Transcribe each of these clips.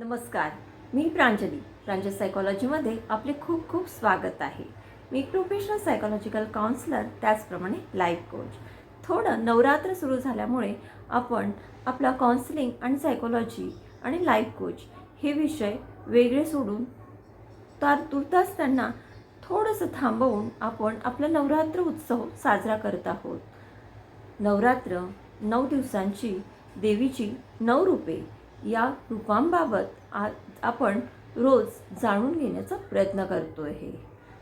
नमस्कार मी प्रांजली प्रांजल सायकॉलॉजीमध्ये आपले खूप खूप स्वागत आहे. मी प्रोफेशनल सायकॉलॉजिकल काउन्सलर त्याचप्रमाणे लाईफ कोच थोडं नवरात्र सुरू झाल्यामुळे आपण आपला काउन्सिलिंग आणि सायकॉलॉजी आणि लाईफ कोच हे विषय वेगळे सोडून तर तुर्तास त्यांना थोडंसं थांबवून आपण आपला नवरात्र उत्सव साजरा करत आहोत. नवरात्र नऊ दिवसांची देवीची नऊ रूपे या रूपांबाबत आज आपण रोज जाणून घेण्याचा प्रयत्न करतो आहे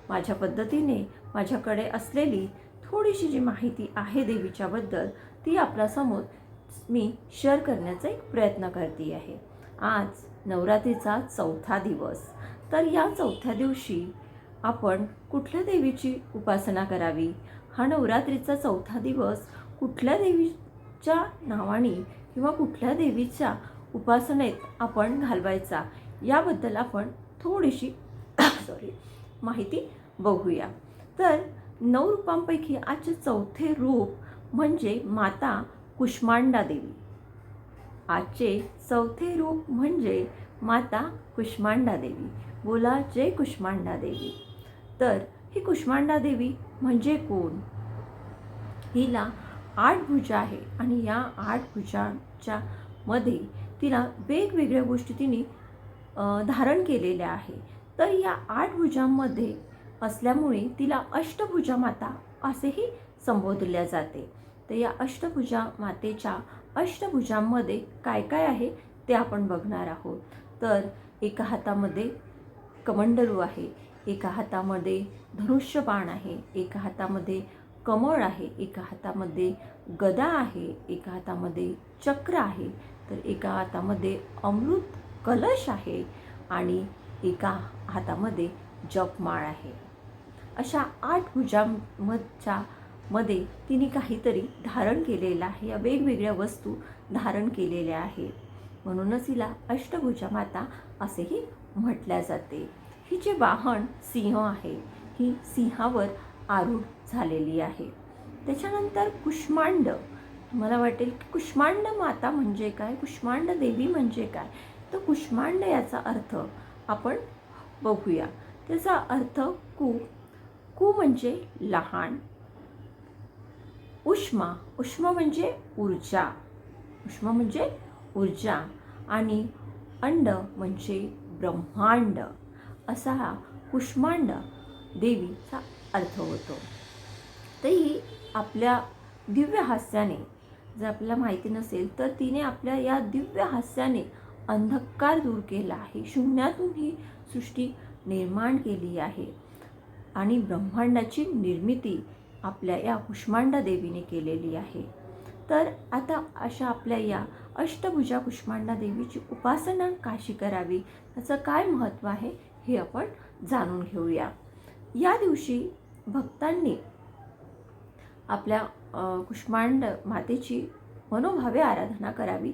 माझ्या पद्धतीने माझ्याकडे असलेली थोडीशी जी माहिती आहे देवीच्याबद्दल ती आपल्यासमोर मी शेअर करण्याचा एक प्रयत्न करते आहे. आज नवरात्रीचा चौथा दिवस. तर या चौथ्या दिवशी आपण कुठल्या देवीची उपासना करावी? हा नवरात्रीचा चौथा दिवस कुठल्या देवीच्या नावाने किंवा कुठल्या देवीच्या उपासनेत आपण घालवायचा. याबद्दल आपण थोडीशी सॉरी माहिती बघूया. तर नऊ रूपांपैकी आजचे चौथे रूप म्हणजे माता कुष्मांडा देवी. आजचे चौथे रूप म्हणजे माता कुष्मांडा देवी. बोला जय कुष्मांडा देवी. तर ही कुष्मांडा देवी म्हणजे कोण? हिला आठ भुजा आहे आणि या आठ भुजांच्या मध्ये तिला वेगवेगळ्या गोष्टी तिने धारण केलेल्या आहे तर या आठ भुजांमध्ये असल्यामुळे तिला अष्टभुजा माता असेही संबोधल्या जाते. तर या अष्टभुजा मातेच्या अष्टभुजांमध्ये काय काय आहे ते आपण बघणार आहोत. तर एका हातामध्ये कमंडलू आहे एका हातामध्ये धनुष्यबाण आहे एका हातामध्ये कमळ आहे एका हातामध्ये गदा आहे एका हातामध्ये चक्र आहे. तर एका हातामध्ये अमृत कलश आहे आणि एका हातामध्ये जपमाळ आहे. अशा आठ भुजांच्या मध्ये तिने काहीतरी धारण केलेलं आहे. या वेगवेगळ्या वस्तू धारण केलेल्या आहेत. म्हणूनच हिला अष्टभुजा माता असेही म्हटल्या जाते. हिचे वाहन सिंह आहे. ही सिंहावर आरूढ झालेली आहे. त्याच्यानंतर कुष्मांड मला वाटेल की कुष्मांड माता म्हणजे काय? कुष्मांड देवी म्हणजे काय? तर कुष्मांड याचा अर्थ आपण बघूया. त्याचा अर्थ कु कु म्हणजे लहान उष्मा उष्मा म्हणजे ऊर्जा उष्मा म्हणजे ऊर्जा आणि अंड म्हणजे ब्रह्मांड. असा हा कुष्मांड देवीचा अर्थ होतो. तर ही आपल्या दिव्य हास्याने जर आपल्याला माहिती नसेल तर तिने आपल्या या दिव्य हास्याने अंधकार दूर केला आहे. शून्यातून ही सृष्टी निर्माण केली आहे आणि ब्रह्मांडाची निर्मिती आपल्या या कुष्मांडा देवीने केलेली आहे. तर आता अशा आपल्या या अष्टभुजा कुष्मांडा देवीची उपासना काशी करावी? त्याचं काय महत्त्व आहे हे आपण जाणून घेऊया. या दिवशी भक्तांनी आपल्या कुष्मांड मातेची मनोभावे आराधना करावी.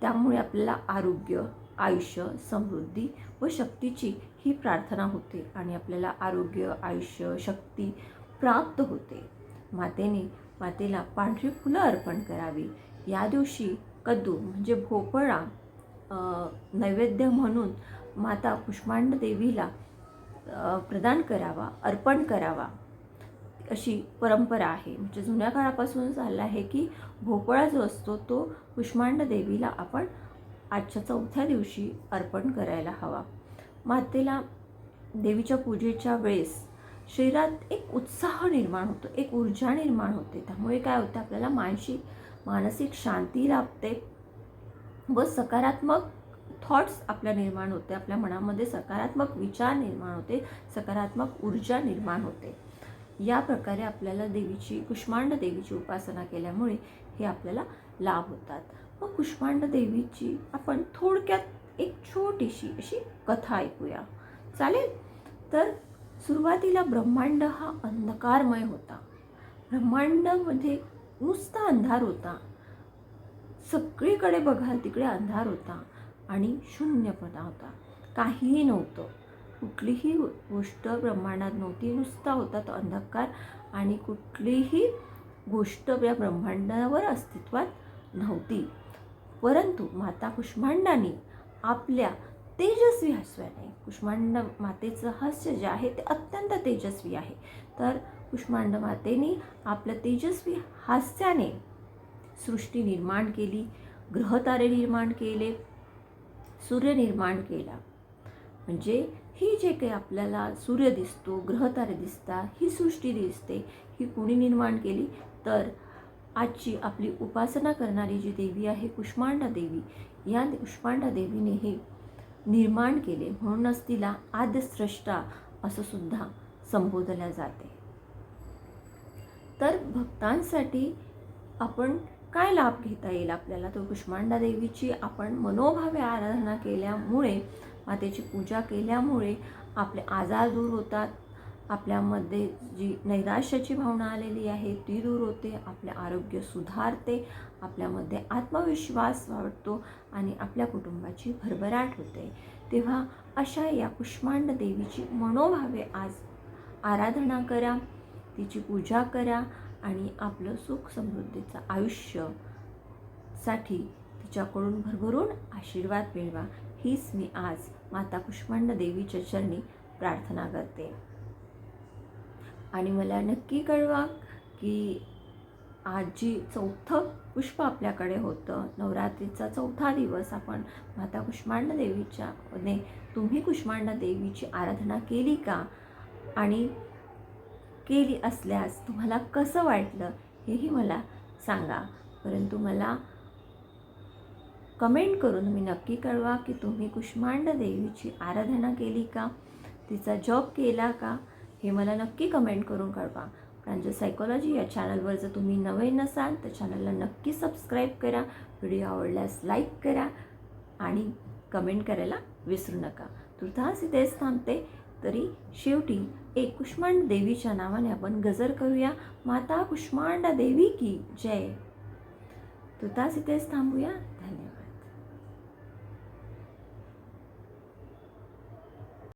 त्यामुळे आपल्याला आरोग्य आयुष्य समृद्धी व शक्तीची ही प्रार्थना होते आणि आपल्याला आरोग्य आयुष्य शक्ती प्राप्त होते. मातेने मातेला पांढरी फुलं अर्पण करावी. या दिवशी कद्दू म्हणजे भोपळा नैवेद्य म्हणून माता कुष्मांड देवीला प्रदान करावा अर्पण करावा. अशी परंपरा आहे. म्हणजे जुन्या काळापासून चाललं आहे की भोपळा जो असतो तो कुष्मांड देवीला आपण आजच्या चौथ्या दिवशी अर्पण करायला हवा. मातेला देवीच्या पूजेच्या वेळेस शरीरात एक उत्साह निर्माण होतो एक ऊर्जा निर्माण होते. त्यामुळे काय होतं आपल्याला मानसिक मानसिक शांती लाभते व सकारात्मक थॉट्स आपल्या निर्माण होते. आपल्या मनामध्ये सकारात्मक विचार निर्माण होते सकारात्मक ऊर्जा निर्माण होते. या प्रकारे आपल्याला देवीची कुष्मांड देवीची उपासना केल्यामुळे हे आपल्याला लाभ होतात. मग कुष्मांड देवीची आपण थोडक्यात एक छोटीशी अशी कथा ऐकूया. चालेल? तर सुरुवातीला ब्रह्मांड हा अंधकारमय होता. ब्रह्मांडामध्ये नुसता अंधार होता. सगळीकडे बघाल तिकडे अंधार होता आणि शून्यपणा होता. काहीही नव्हतं. कुठलीही गोष्ट ब्रह्मांडात नव्हती. नुसता होता तो अंधकार आणि कुठलीही गोष्ट या ब्रह्मांडावर अस्तित्वात नव्हती. परंतु माता कुष्मांडाने आपल्या तेजस्वी हास्याने कुष्मांड मातेचं हास्य जे आहे ते अत्यंत तेजस्वी आहे. तर कुष्मांड मातेने आपल्या तेजस्वी हास्याने सृष्टी निर्माण केली ग्रहतारे निर्माण केले सूर्य निर्माण केला. म्हणजे ही जे काही आपल्याला सूर्य दिसतो ग्रहतारे दिसतात ही सृष्टी दिसते ही कुणी निर्माण केली? तर आजची आपली उपासना करणारी जी देवी आहे कुष्मांडा देवी या कुष्मांडा देवीने हे निर्माण केले. म्हणूनच तिला आद्यस्रष्टा असं सुद्धा संबोधल्या जाते. तर भक्तांसाठी आपण काय लाभ घेता येईल आपल्याला? तर कुष्मांडा देवीची आपण मनोभावे आराधना केल्यामुळे मातेची पूजा केल्यामुळे आपले आजार दूर होतात. आपल्यामध्ये जी नैराश्याची भावना आलेली आहे ती दूर होते. आपले आरोग्य सुधारते. आपल्यामध्ये आत्मविश्वास वाढतो आणि आपल्या कुटुंबाची भरभराट होते. तेव्हा अशा या कुष्मांड देवीची मनोभावे आज आराधना करा तिची पूजा करा आणि आपलं सुख समृद्धीचं आयुष्यसाठी तिच्याकडून भरभरून आशीर्वाद मिळवा. हीच मी आज माता कुष्मांड देवीच्या चरणी प्रार्थना करते. आणि मला नक्की कळवा की आज जी चौथं पुष्प आपल्याकडे होतं. नवरात्रीचा चौथा दिवस आपण माता कुष्मांड देवीच्या ने तुम्ही कुष्मांड देवीची आराधना केली का? आणि केली असल्यास तुम्हाला कसं वाटलं हेही मला सांगा. परंतु मला कमेंट करून मी नक्की कळवा की तुम्ही कुष्मांड देवीची आराधना केली का? तिचा जॉब केला का? हे मला नक्की कमेंट करून कळवा. प्रांजल सायकोलॉजी या चॅनलवर जर तुम्ही नवे नसाल तर चॅनलला नक्की सबस्क्राईब करा व्हिडिओ आवडल्यास लाईक करा आणि कमेंट करायला विसरू नका. तुर्तास इथेच थांबते तरी शेवटी एक कुष्मांड देवीच्या नावाने आपण गजर करूया. माता कुष्मांड देवी की जय. तुर्तास इथेच थांबूया. धन्यवाद.